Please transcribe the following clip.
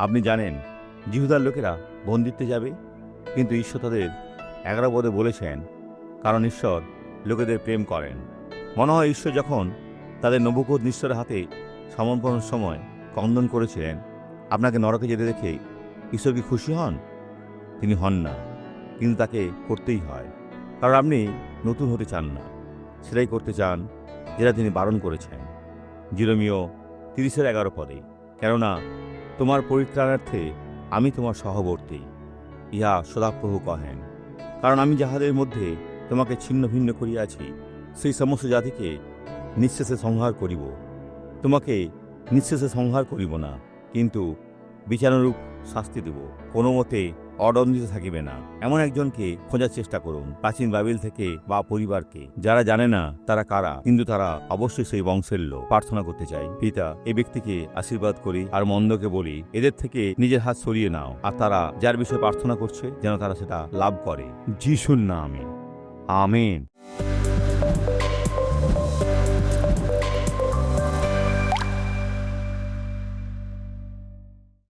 আপনি জানেন, জিহুদার লোকেরা বন্দিত্বে যাবে, কিন্তু ঈশ্বর তাদের এগারো পদে বলেছেন, কারণ ঈশ্বর লোকেদের প্রেম করেন। মনে হয় ঈশ্বর যখন তাদের নবুকোদ নিশ্চরের হাতে সমর্পণের সময় কন্দন করেছিলেন, আপনাকে নরকে যেতে দেখে ঈশ্বর কি খুশি হন? তিনি হন না, কিন্তু তাকে করতেই হয়। কারণ আপনি নতুন হতে চান না, সেটাই করতে চান যেটা তিনি বারণ করেছেন। জিরোমিও তিরিশের এগারো পদে, কেননা তোমার পরিত্রাণার্থে আমি তোমার সহবর্তী। ইহা সদাপ্রভু কহেন। কারণ আমি যাহাদের মধ্যে তোমাকে ছিন্ন ভিন্ন করিয়াছি, সেই সমস্ত জাতিকে নিঃশেষে সংহার করিব। তোমাকে নিঃশেষে সংহার করিব না, কিন্তু বিচারণরূপ শাস্তি দেব। কোনো মতে অদণ্ডিত থাকিবে না। এমন একজনকে খোঁজার চেষ্টা করুন, প্রাচীন বাবিল থেকে বা পরিবারকে। যারা জানে না, তারা কারা? কিন্তু তারা অবশ্যই সেই বংশের লোক। প্রার্থনা করতে চাই, পিতা, এ ব্যক্তিকে আশীর্বাদ করি আর মন্দকে বলি, এদের থেকে নিজের হাত সরিয়ে নাও। আর তারা যার বিষয়ে প্রার্থনা করছে, যেন তারা সেটা লাভ করে। যিশুর নামে। আমেন।